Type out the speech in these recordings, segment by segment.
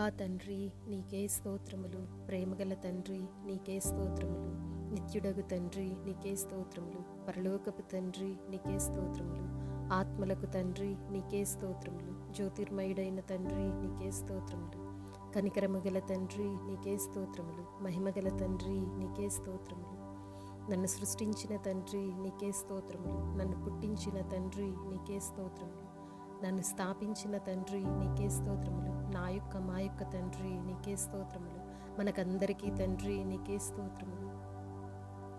అబ్బా తండ్రి నీకే స్తోత్రములు ప్రేమగల తండ్రి నీకే స్తోత్రములు నిత్యుడగు తండ్రి నీకే స్తోత్రములు పరలోకపు తండ్రి నీకే స్తోత్రములు ఆత్మలకు తండ్రి నీకే స్తోత్రములు జ్యోతిర్మయుడైన తండ్రి నీకే స్తోత్రములు కనికరము గల తండ్రి నీకే స్తోత్రములు మహిమగల తండ్రి నీకే స్తోత్రములు నన్ను సృష్టించిన తండ్రి నీకే స్తోత్రములు నన్ను పుట్టించిన తండ్రి నీకే స్తోత్రములు నన్ను స్థాపించిన తండ్రి నీకే స్తోత్రములు. నా యొక్క మా యొక్క తండ్రి నీకే స్తోత్రములు. మనకందరికీ తండ్రి నీకే స్తోత్రములు.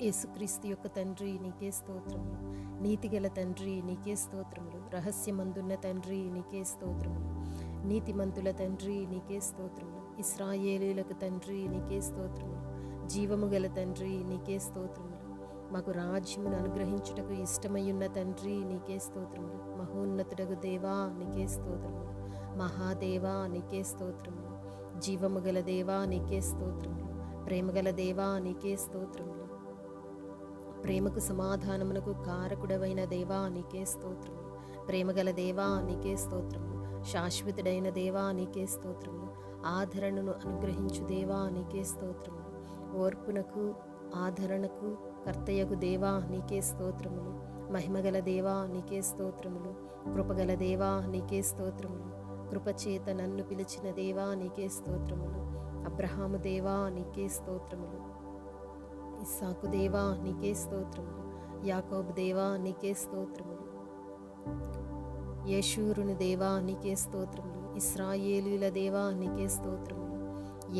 యేసుక్రీస్తు యొక్క తండ్రి నీకే స్తోత్రములు. నీతిగల తండ్రి నీకే స్తోత్రములు. రహస్యమందున్న తండ్రి నీకే స్తోత్రములు. నీతిమంతుల తండ్రి నీకే స్తోత్రములు. ఇస్రాయేలీలకు తండ్రి నీకే స్తోత్రములు. జీవము గల తండ్రి నీకే స్తోత్రములు. మాకు రాజ్యమును అనుగ్రహించుటకు ఇష్టమయ్యున్న తండ్రి నీకే స్తోత్రములు. మహోన్నతుడకు దేవా నీకే స్తోత్రములు. మహాదేవా నీకే స్తోత్రములు. జీవము గల దేవా నీకే స్తోత్రములు. ప్రేమగల దేవా నీకే స్తోత్రములు. ప్రేమకు సమాధానమునకు కారకుడవైన దేవా నీకే స్తోత్రములు. ప్రేమగల దేవా నీకే స్తోత్రములు. శాశ్వతుడైన దేవా నీకే స్తోత్రములు. ఆదరణను అనుగ్రహించు దేవా నీకే స్తోత్రములు. ఓర్పునకు ఆదరణకు కర్తయ్యకు దేవా నీకే స్తోత్రములు మహిమగల దేవా నీకే స్తోత్రములు కృపగల దేవా నీకే స్తోత్రములు కృపచేత నన్ను పిలిచిన దేవా నీకే స్తోత్రములు అబ్రహాము దేవా నీకే స్తోత్రములు ఇస్సాకు దేవా నీకే స్తోత్రములు యాకోబు దేవా నీకే స్తోత్రములు యేషూరుని దేవా నీకే స్తోత్రములు ఇస్రాయేలీల దేవా నీకే స్తోత్రములు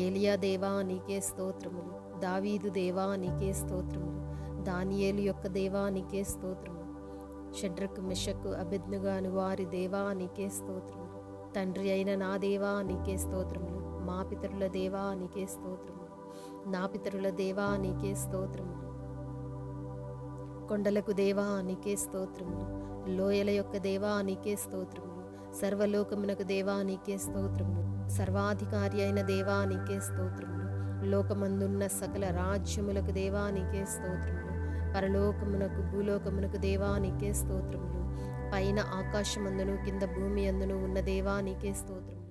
ఏలియా దేవా నీకే స్తోత్రములు దావీదు దేవా నీకే స్తోత్రములు దానియేలు యొక్క దేవా నీకే స్తోత్రము షడ్రకు మిషకు అభిజ్ఞగాను వారి దేవా నీకే స్తోత్రములు తండ్రి అయిన నా దేవా నీకే స్తోత్రములు మా పితరుల దేవా నీకే స్తోత్రము నా పితరుల దేవా నీకే స్తోత్రము కొండలకు దేవా నీకే స్తోత్రములు లోయల యొక్క దేవా నీకే స్తోత్రములు సర్వలోకమునకు దేవా నీకే స్తోత్రములు సర్వాధికారి అయిన దేవా నీకే స్తోత్రములు లోకమందున్న సకల రాజ్యములకు దేవా నీకే స్తోత్రములు. పరలోకమునకు భూలోకమునకు దేవా నీకే స్తోత్రములు. పైన ఆకాశమందును కింద భూమి అందును ఉన్న దేవా నీకే స్తోత్రములు.